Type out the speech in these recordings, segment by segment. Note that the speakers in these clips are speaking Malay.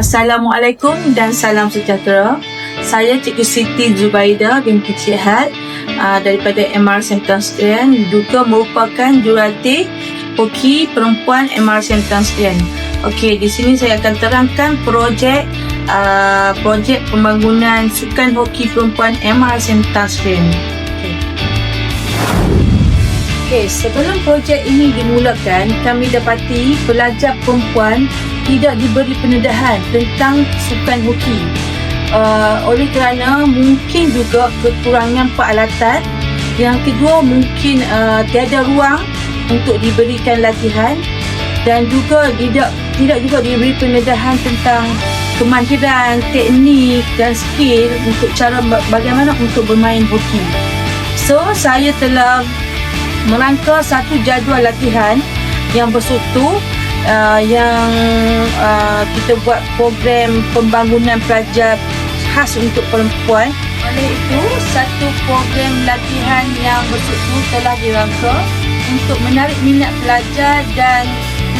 Assalamualaikum dan salam sejahtera. Saya Cikgu Siti Zubaida binti Cik Had uh, daripada MR Sentang Sekalian juga merupakan jurulatih hoki perempuan MR Sentang Sekalian. Okey, di sini saya akan terangkan projek uh, projek pembangunan sukan hoki perempuan MR Sentang Sekalian. Okey. Sebelum projek ini dimulakan, kami dapati pelajar perempuan tidak diberi pendedahan tentang sukan hoki. Uh, oleh kerana mungkin juga kekurangan peralatan. Yang kedua mungkin uh, tiada ruang untuk diberikan latihan dan juga tidak tidak juga diberi pendedahan tentang kemahiran, teknik dan skill untuk cara bagaimana untuk bermain hoki. So, saya telah merangka satu jadual latihan yang bersatu uh, yang uh, kita buat program pembangunan pelajar khas untuk perempuan. Oleh itu, satu program latihan yang bersatu telah dirangka untuk menarik minat pelajar dan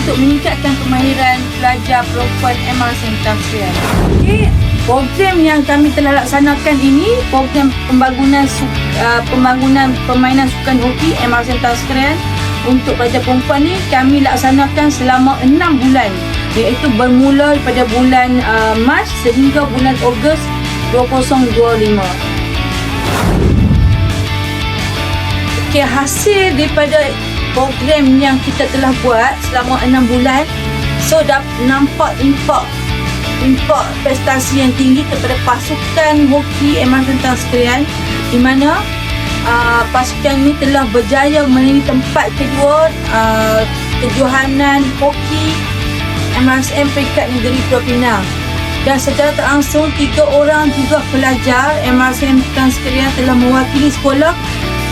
untuk meningkatkan kemahiran pelajar perempuan MR Sentang Srian. Okay. Program yang kami telah laksanakan ini program pembangunan uh, pembangunan permainan sukan hoki MR Srian untuk pelajar perempuan ni kami laksanakan selama 6 bulan iaitu bermula pada bulan uh, Mac sehingga bulan Ogos 2025. Okay, hasil daripada program yang kita telah buat selama 6 bulan so dapat nampak impak impak prestasi yang tinggi kepada pasukan hoki Eman Tentang Sekalian di mana uh, pasukan ini telah berjaya menjadi tempat kedua uh, kejohanan hoki MSM peringkat negeri Pulau Pinang dan secara terangsung tiga orang juga pelajar MSM Pulau sekalian telah mewakili sekolah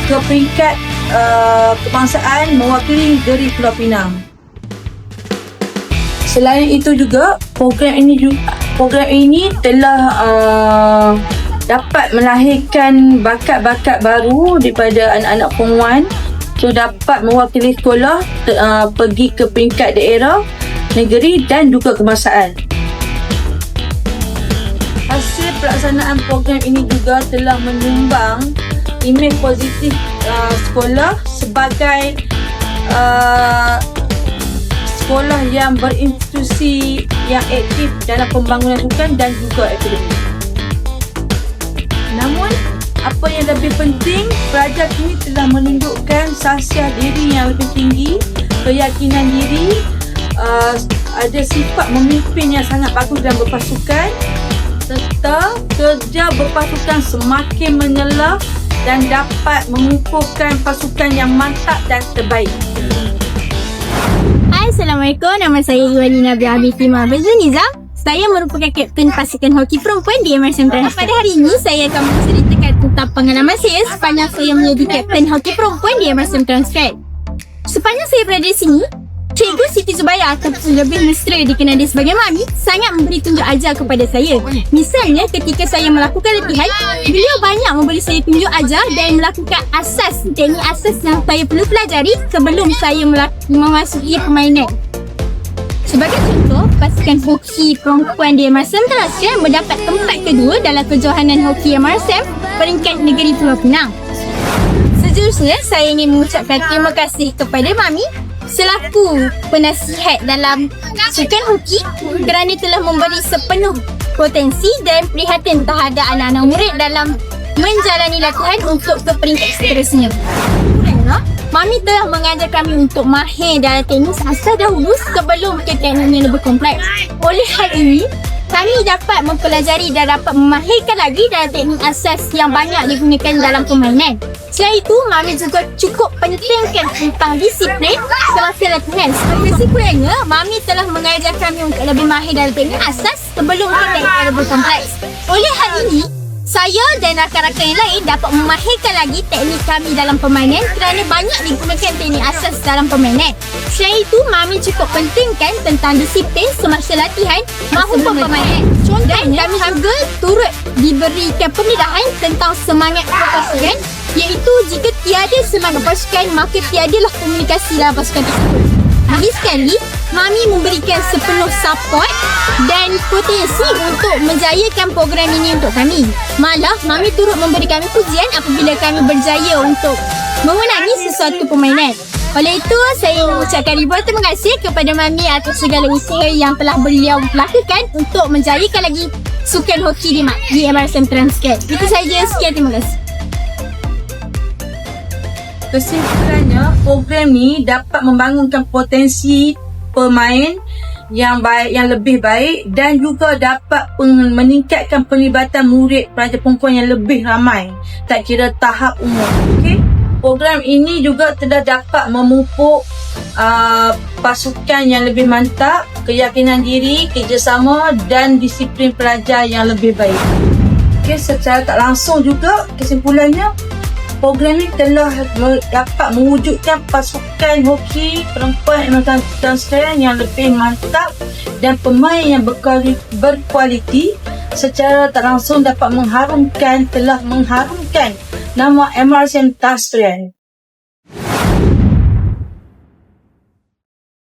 ke peringkat uh, kebangsaan mewakili negeri Pulau Pinang. Selain itu juga program ini juga program ini telah uh, dapat melahirkan bakat-bakat baru daripada anak-anak perempuan so dapat mewakili sekolah uh, pergi ke peringkat daerah, negeri dan juga kebangsaan. Hasil pelaksanaan program ini juga telah menyumbang imej positif uh, sekolah sebagai uh, sekolah yang berinstitusi yang aktif dalam pembangunan sukan dan juga akademik. Namun, apa yang lebih penting, pelajar kini telah menunjukkan sasiah diri yang lebih tinggi, keyakinan diri, uh, ada sifat memimpin yang sangat bagus dalam berpasukan, serta kerja berpasukan semakin menyela dan dapat mengukuhkan pasukan yang mantap dan terbaik. Assalamualaikum. Nama saya Iwani Nabi Habib Timah Nizam. Saya merupakan kapten pasukan hoki perempuan di MSM Trans. Pada hari ini, saya akan menceritakan tentang pengalaman saya sepanjang saya menjadi kapten hoki perempuan di MSM Transfer. Sepanjang saya berada di sini, Cikgu Siti Zubaya atau lebih mesra dikenali sebagai Mami sangat memberi tunjuk ajar kepada saya. Misalnya ketika saya melakukan latihan, beliau banyak memberi saya tunjuk ajar dan melakukan asas teknik asas yang saya perlu pelajari sebelum saya memasuki permainan. Sebagai contoh, pasukan hoki perempuan di MRSM Telaskan mendapat tempat kedua dalam kejohanan hoki MRSM peringkat negeri Pulau Pinang. Sejurusnya, saya ingin mengucapkan terima kasih kepada Mami selaku penasihat dalam sukan hoki kerana telah memberi sepenuh potensi dan prihatin terhadap anak-anak murid dalam menjalani latihan untuk ke peringkat seterusnya. Mami telah mengajar kami untuk mahir dalam teknik asal dahulu sebelum ke yang lebih kompleks. Oleh hal ini, kami dapat mempelajari dan dapat memahirkan lagi dalam teknik asas yang banyak digunakan dalam permainan. Selain itu, Mami juga cukup pentingkan tentang disiplin semasa latihan. Kesimpulannya, Mami telah mengajar kami untuk lebih mahir dalam teknik asas sebelum teknik yang kompleks. Oleh hal ini, saya dan rakan-rakan yang lain dapat memahirkan lagi teknik kami dalam permainan kerana banyak digunakan teknik asas dalam permainan. Selain itu, Mami cukup pentingkan tentang disiplin semasa latihan maupun permainan. Contohnya, kami juga turut diberikan pendedahan tentang semangat pasukan iaitu jika tiada semangat pasukan, maka tiadalah komunikasi dalam pasukan tersebut. Lagi sekali, Mami memberikan sepenuh support dan potensi untuk menjayakan program ini untuk kami. Malah, Mami turut memberi kami pujian apabila kami berjaya untuk memenangi sesuatu permainan. Oleh itu, saya mengucapkan ribuan terima kasih kepada Mami atas segala usaha yang telah beliau lakukan untuk menjayakan lagi sukan hoki di, di MRSM Transcat. Itu saja. Sekian, terima kasih. Kesimpulannya, program ni dapat membangunkan potensi pemain yang baik yang lebih baik dan juga dapat meningkatkan pelibatan murid pelajar perempuan yang lebih ramai tak kira tahap umur. Okey. Program ini juga telah dapat memupuk uh, pasukan yang lebih mantap, keyakinan diri, kerjasama dan disiplin pelajar yang lebih baik. Okey, secara tak langsung juga kesimpulannya program ini telah dapat mewujudkan pasukan hoki perempuan American Transparent yang lebih mantap dan pemain yang berkuali- berkualiti secara tak langsung dapat mengharumkan telah mengharumkan nama MRCM Transparent.